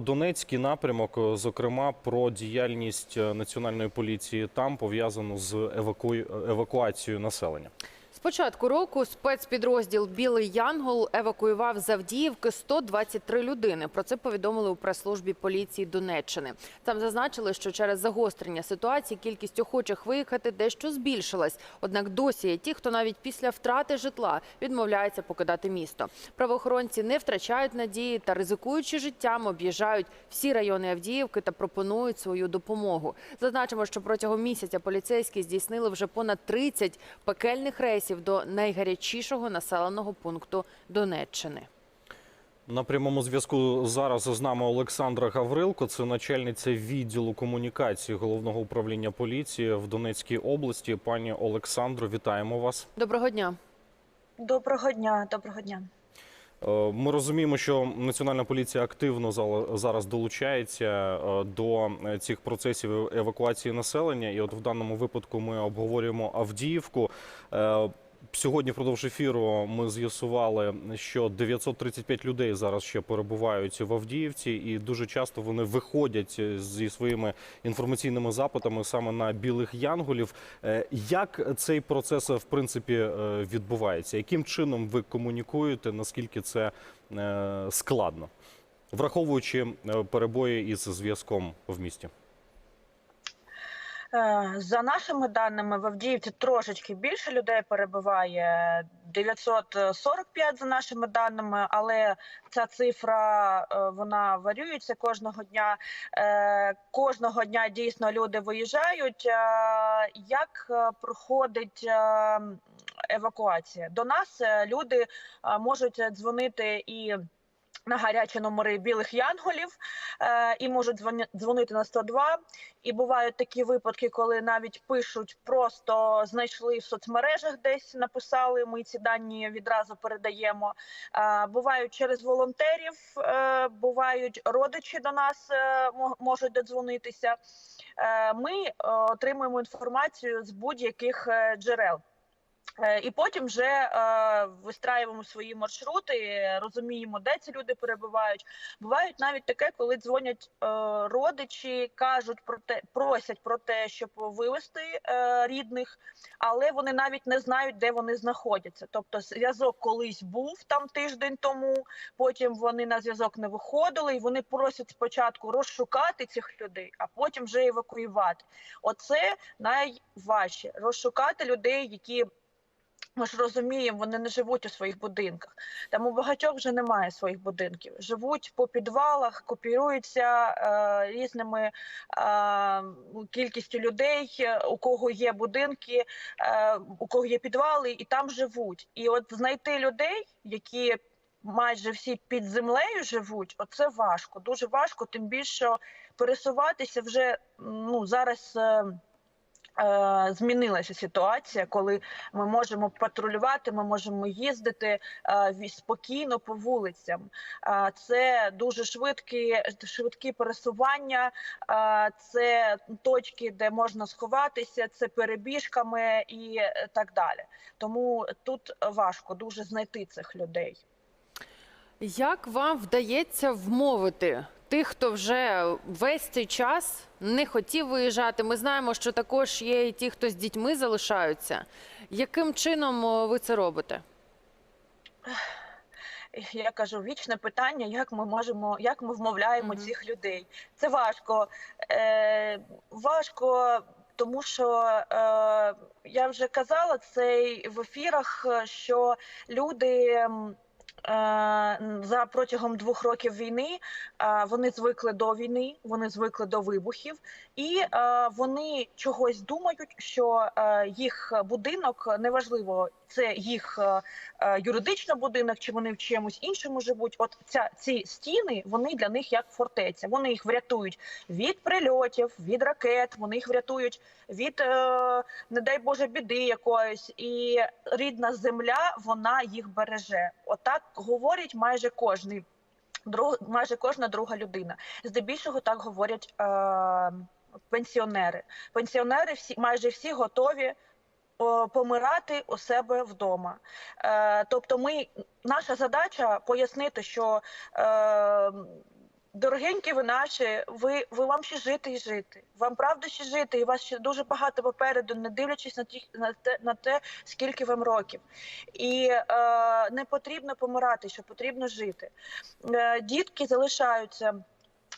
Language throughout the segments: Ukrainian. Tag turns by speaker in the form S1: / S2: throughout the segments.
S1: Донецький напрямок, е, зокрема про діяльність е, національної поліції там пов'язану з еваку- евакуацією населення.
S2: Початку року спецпідрозділ Білий Янгол евакуював з Авдіївки 123 людини. Про це повідомили у прес-службі поліції Донеччини. Там зазначили, що через загострення ситуації кількість охочих виїхати дещо збільшилась. Однак досі є ті, хто навіть після втрати житла відмовляється покидати місто. Правоохоронці не втрачають надії та, ризикуючи життям, об'їжджають всі райони Авдіївки та пропонують свою допомогу. Зазначимо, що протягом місяця поліцейські здійснили вже понад 30 пекельних рейсів до найгарячішого населеного пункту Донеччини.
S1: На прямому зв'язку зараз з нами Олександра Гаврилко, це начальниця відділу комунікації головного управління поліції в Донецькій області. Пані Олександро, вітаємо вас.
S2: Доброго дня.
S3: Доброго дня, доброго дня.
S1: Е, Ми розуміємо, що національна поліція активно зараз долучається е, до е, цих процесів евакуації населення. І от в даному випадку ми обговорюємо Авдіївку. Сьогодні впродовж ефіру ми з'ясували, що 935 людей зараз ще перебувають в Авдіївці, і дуже часто вони виходять зі своїми інформаційними запитами саме на білих янголів. Е, Як цей процес в принципі е, відбувається? Яким чином ви комунікуєте? Наскільки це е, складно, враховуючи перебої із зв'язком в місті?
S3: Е, За нашими даними, в Авдіївці трошечки більше людей перебуває 945 за нашими даними, але ця цифра е, вона варюється кожного дня. Е, Кожного дня дійсно люди виїжджають. Як проходить евакуація? До нас люди можуть дзвонити і. На гарячі номери білих янголів е, і можуть дзвони- дзвонити на 102. І бувають такі випадки, коли навіть пишуть, просто знайшли в соцмережах, десь написали. Ми ці дані відразу передаємо. Е, Бувають через волонтерів, е, бувають родичі до нас е, можуть додзвонитися. Е, Ми е, отримуємо інформацію з будь-яких е, джерел. Е, І потім вже е, вистраюємо свої маршрути, розуміємо, де ці люди перебувають. Бувають навіть таке, коли дзвонять е, родичі, кажуть про те, просять про те, щоб вивезти е, рідних, але вони навіть не знають, де вони знаходяться. Тобто, зв'язок колись був там тиждень тому. Потім вони на зв'язок не виходили, і вони просять спочатку розшукати цих людей, а потім вже евакуювати. Оце найважче розшукати людей, які ми ж розуміємо, вони не живуть у своїх будинках. Там у багатьох вже немає своїх будинків. Живуть по підвалах, копіруються е, різними е, кількістю людей, у кого є будинки, е, у кого є підвали, і там живуть. І от знайти людей, які майже всі під землею живуть, оце важко, дуже важко, тим більше пересуватися вже ну зараз. Е, Змінилася ситуація, коли ми можемо патрулювати, ми можемо їздити е, спокійно по вулицям. Е, Це дуже швидкі, швидкі пересування, е, це точки, де можна сховатися, це перебіжками і е, так далі. Тому тут важко дуже знайти цих людей.
S2: Як вам вдається вмовити тих, хто вже весь цей час не хотів виїжджати? Ми знаємо, що також є і ті, хто з дітьми залишаються. Яким чином ви це робите?
S3: я кажу, вічне питання, як ми можемо, як ми вмовляємо
S2: Мгм.
S3: цих людей. Це важко. Е, важко, тому що е, я вже казала це в ефірах, що люди. Е, За протягом двох років війни е, вони звикли до війни, вони звикли до вибухів, і е, вони чогось думають, що їх будинок неважливо, це їх е, е, юридично будинок, чи вони в чимось іншому живуть. От ця ці стіни вони для них як фортеця. Вони їх врятують від прильотів, від ракет. Вони їх врятують від, е, не дай Боже, біди якоїсь. І рідна земля вона їх береже. Отак говорять майже кожний. Друг, майже кожна друга людина. Здебільшого так говорять е, пенсіонери. Пенсіонери всі майже всі готові помирати у себе вдома. Е, тобто, ми наша задача пояснити, що е, Дорогенькі ви наші, ви, ви вам ще жити і жити. Вам правда ще жити, і вас ще дуже багато попереду, не дивлячись на ті на те, на те, скільки вам років. І е, не потрібно помирати, що потрібно жити. Е, дітки залишаються.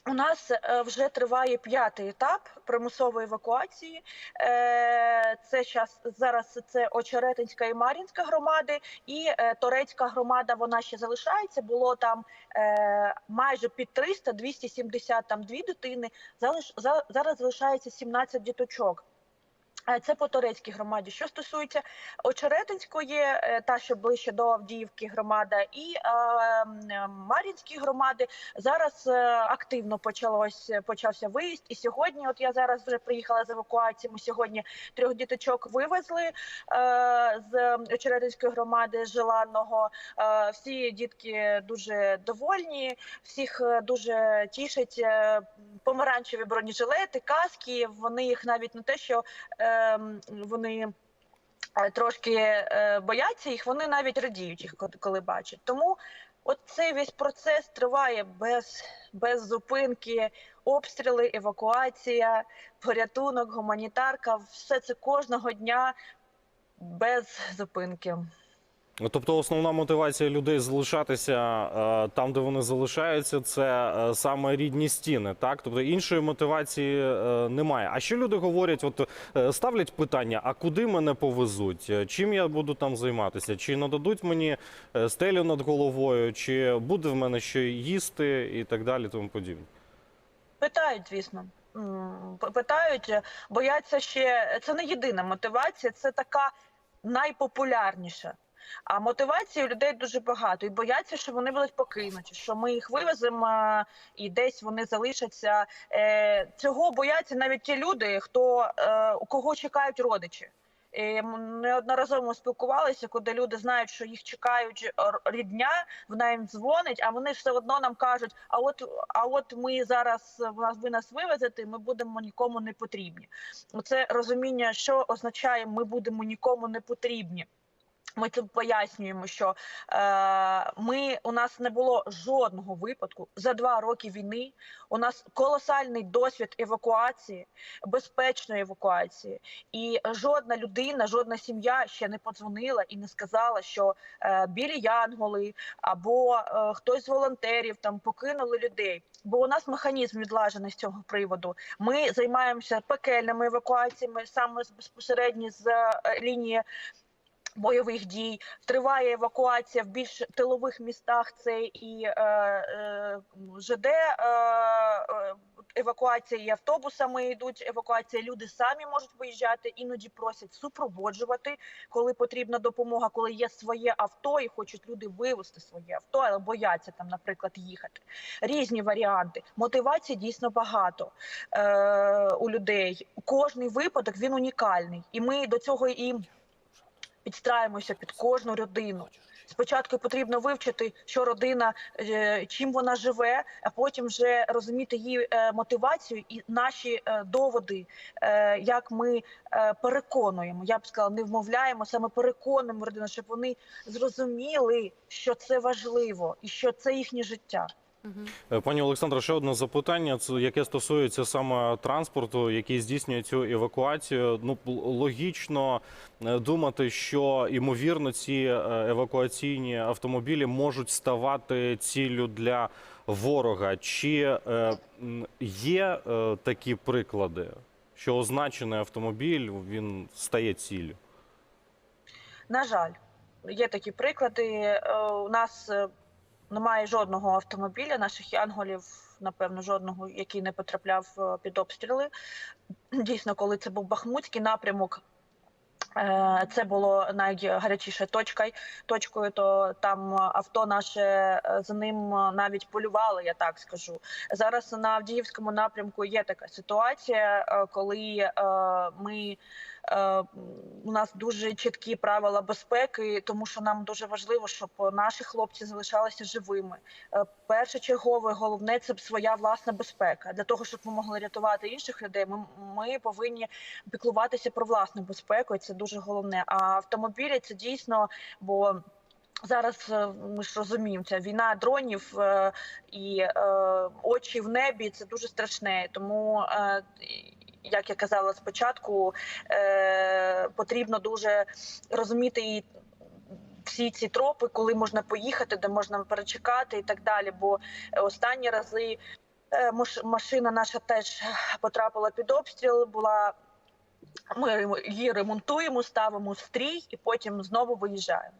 S3: У нас е, вже триває п'ятий етап примусової евакуації. Е, Це час зараз це Очеретинська і Мар'їнська громади, і е, Торецька громада. Вона ще залишається. Було там майже під 300, 270 там дві дитини. Залиш, зараз залишається 17 діточок. Е, Це по турецькій громаді. Що стосується Очеретинської, е, та що ближче до Авдіївки громада, і е, Мар'їнської громади, зараз е, активно почалось почався виїзд. І сьогодні, от я зараз вже приїхала з евакуації. Ми сьогодні трьох діточок вивезли е, з Очеретинської громади з Желанного. Е, всі дітки дуже довольні, всіх е, дуже тішать е, помаранчеві бронежилети, каски. Вони їх навіть не те, що ем, вони е, трошки е, бояться їх, вони навіть радіють їх, коли- бачать. Тому от цей весь процес триває без, без зупинки. Обстріли, евакуація, порятунок, гуманітарка все це кожного дня без зупинки.
S1: Тобто основна мотивація людей залишатися е, там, де вони залишаються, це е, саме рідні стіни. Так, тобто іншої мотивації е, немає. А що люди говорять? От ставлять питання: а куди мене повезуть? Чим я буду там займатися? Чи нададуть мені стелю над головою, чи буде в мене що їсти і так далі, тому подібне.
S3: Питають, звісно. Питають, бояться ще. Це не єдина мотивація, це така найпопулярніша. А мотивації у людей дуже багато і бояться, що вони будуть покинуті, що ми їх вивеземо і десь вони залишаться. Е, Цього бояться навіть ті люди, хто е, у кого чекають родичі. Неодноразово спілкувалися, коли люди знають, що їх чекають рідня, вона їм дзвонить, а вони все одно нам кажуть: а от, а от ми зараз ви нас вивезете, ми будемо нікому не потрібні. Це розуміння, що означає, ми будемо нікому не потрібні. Ми це пояснюємо, що е, ми у нас не було жодного випадку за два роки війни. У нас колосальний досвід евакуації, безпечної евакуації, і жодна людина, жодна сім'я ще не подзвонила і не сказала, що е, білі янголи або е, хтось з волонтерів там покинули людей. Бо у нас механізм відлажений з цього приводу. Ми займаємося пекельними евакуаціями саме безпосередньо з е, лінії бойових дій. Триває евакуація в більш тилових містах. Це і е, е, ЖД. Е, е, Евакуація і автобусами йдуть. Евакуація люди самі можуть виїжджати, іноді просять супроводжувати, коли потрібна допомога, коли є своє авто і хочуть люди вивезти своє авто, але бояться там, наприклад, їхати. Різні варіанти. Мотивації дійсно багато е, у людей. Кожний випадок він унікальний, і ми до цього і підстраємося під кожну родину. Спочатку потрібно вивчити, що родина, е, чим вона живе, а потім вже розуміти її е, мотивацію і наші е, доводи, як ми переконуємо. Я б сказала, не вмовляємо, саме переконуємо родину, щоб вони зрозуміли, що це важливо і що це їхнє життя.
S1: Е, Пані Олександро, ще одне запитання, яке стосується саме транспорту, який здійснює цю евакуацію. Ну логічно е, думати, що ймовірно ці е, евакуаційні автомобілі можуть ставати ціллю для ворога. Чи є такі приклади, що означений автомобіль він стає ціллю?
S3: На жаль, є такі приклади. У нас немає жодного автомобіля, наших янголів, напевно, жодного, який не потрапляв е, під обстріли. Дійсно, коли це був Бахмутський напрямок. е, Це було найгарячіше точкою, точкою, то там авто наше е, за ним навіть полювали, я так скажу. Зараз на Авдіївському напрямку є така ситуація, коли ми у нас дуже чіткі правила безпеки, тому що нам дуже важливо, щоб наші хлопці залишалися живими. Е, Першочергове, головне це своя власна безпека. Для того, щоб ми могли рятувати інших людей, ми, ми повинні піклуватися про власну безпеку, і це дуже головне. А автомобілі це дійсно, бо Зараз е, ми ж розуміємо, це війна дронів е, і е, очі в небі це дуже страшне. Тому, е, як я казала спочатку, е, потрібно дуже розуміти і всі ці тропи, коли можна поїхати, де можна перечекати і так далі. Бо останні рази е, машина наша теж потрапила під обстріл. Була ми її ремонтуємо, ставимо стрій і потім знову виїжджаємо.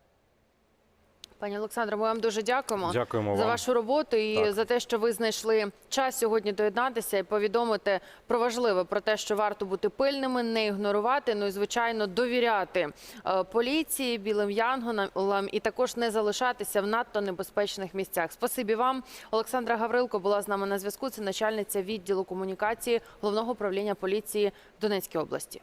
S2: Пані Олександро, ми вам дуже дякуємо.
S1: Дякуємо
S2: за
S1: вам.
S2: вашу роботу і
S1: Так.
S2: за те, що ви знайшли час сьогодні доєднатися і повідомити про важливе про те, що варто бути пильними, не ігнорувати. Ну і звичайно довіряти е, поліції, білим янголам і також не залишатися в надто небезпечних місцях. Спасибі вам, Олександра Гаврилко була з нами на зв'язку. Це начальниця відділу комунікації головного управління поліції Донецької області.